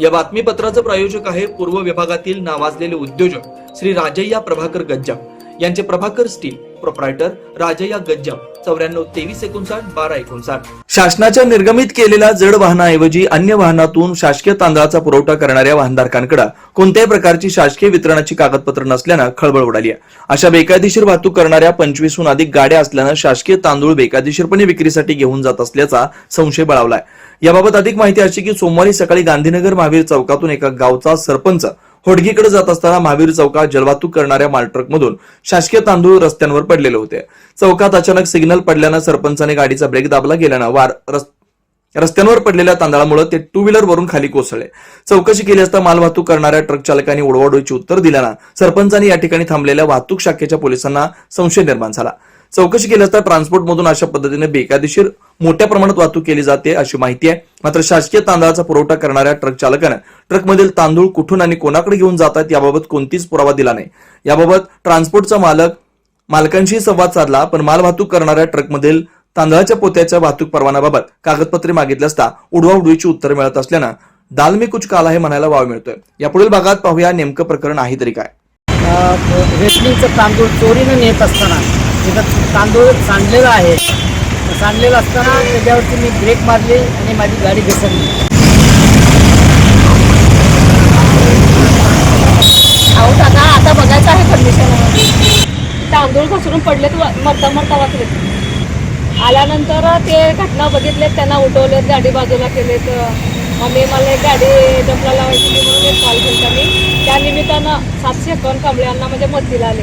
या बातमीपत्राचं प्रायोजक आहे पूर्व विभागातील नावाजलेले उद्योजक श्री राजय्या प्रभाकर गज्जा यांचे प्रभाकर स्टील. प्रोप्रायटर राजया गज्जम चौऱ्याण्णव तेवीस एकोणसाठ बारा एकोणसाठ. शासनाच्या निर्गमित केलेल्या जड वाहनाऐवजी अन्य वाहनातून शासकीय तांदळाचा पुरवठा करणाऱ्या वाहनधारकांकडे कोणत्याही प्रकारची शासकीय वितरणाची कागदपत्र नसल्यानं खळबळ उडाली आहे. अशा बेकायदेशीर वाहतूक करणाऱ्या पंचवीसहून अधिक गाड्या असल्यानं शासकीय तांदूळ बेकायदेशीरपणे विक्रीसाठी घेऊन जात असल्याचा संशय बळावलाय याबाबत अधिक माहिती अशी की सोमवारी सकाळी गांधीनगर महावीर चौकातून एका गावचा सरपंच होडगीकडे जात असताना महावीर चौकात जलवाहतूक करणाऱ्या मालट्रकमधून शासकीय तांदूळ रस्त्यांवर पडलेले होते. चौकात अचानक सिग्नल पडल्यानं सरपंचाने गाडीचा ब्रेक दाबला गेल्यानं वार रस्त्यांवर पडलेल्या तांदळामुळे ते टू व्हीलर वरून खाली कोसळले. चौकशी केली असता मालवाहतूक करणाऱ्या ट्रक चालकांनी उडवाडोची उत्तर दिल्यानं सरपंचांनी या ठिकाणी थांबलेल्या वाहतूक शाखेच्या पोलिसांना संशय निर्माण झाला. चौकशी केली असता ट्रान्सपोर्ट मधून अशा पद्धतीने बेकायदेशीर मोठ्या प्रमाणात वाहतूक केली जाते अशी माहिती आहे. मात्र शासकीय तांदळाचा पुरवठा करणाऱ्या ट्रक चालकानं ट्रकमधील तांदूळ कुठून आणि कोणाकडे घेऊन जातात याबाबत कोणतीच पुरावा दिला नाही. याबाबत ट्रान्सपोर्टचा मालक मालकांशी संवाद साधला पण मालवाहतूक करणाऱ्या ट्रकमधील तांदळाच्या पोत्याच्या वाहतूक परवान्याबाबत कागदपत्रे मागितली असता उडवाउडवीची उत्तर मिळत असल्यानं दाल मी कुछ काल आहे म्हणायला वाव मिळतोय. या पुढील भागात पाहूया नेमकं प्रकरण आहे तरी काय. रेशनिंगचं तांदूळ चोरीनं नेत असताना तिथं तांदूळ सांडलेला आहे. सांडलेलं असताना त्याच्यावरती मी ब्रेक मारली आणि माझी गाडी घसरली. अहो दादा आता बघायचं आहे कंडिशन तांदूळ घसरून पडले मरता मरता वाचले आल्यानंतर ते घटना बघितले त्यांना उठवलेत गाडी बाजूला केलेत. मम्मी मला एक गाडी जमला लावायची म्हणून एक कॉल केला मी. त्या निमित्तानं सातशे एकावन्न कांबळ्यांना म्हणजे मदतीला आले.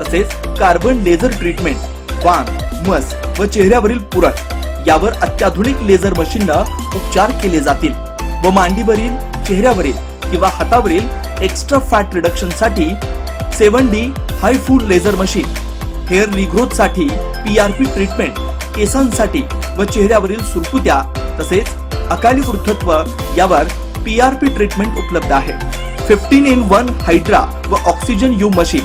तसेच कार्बन लेझर ट्रीटमेंट वांग मस व चेहऱ्यावरील पुरट यावर अत्याधुनिक लेझर मशीननं उपचार केले जातील व मांडीवरील चेहऱ्यावरील किंवा हातावरील एक्स्ट्रा फॅट रिडक्शनसाठी सेवन डी हाय फूड लेझर मशीन हेअर रिग्रोथसाठी पीआरपी ट्रीटमेंट केसांसाठी व चेहऱ्यावरील सुरकुत्या तसेच अकाली वृद्धत्व यावर पी आरपी ट्रीटमेंट उपलब्ध आहे. फिफ्टीन इन वन हायड्रा व oxygen U machine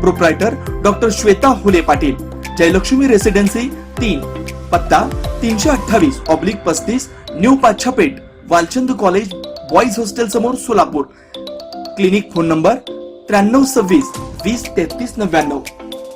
Proprietor doctor Shweta Hule Patil Jayalakshmi residency तीन पत्ता तीनशे अठ्ठावीस ऑब्लिक पस्तीस new Pachhapeth Walchand college boys hostel समोर सोलापूर. क्लिनिक फोन नंबर त्र्याण्णव सव्वीस वीस तेहतीस नव्याण्णव.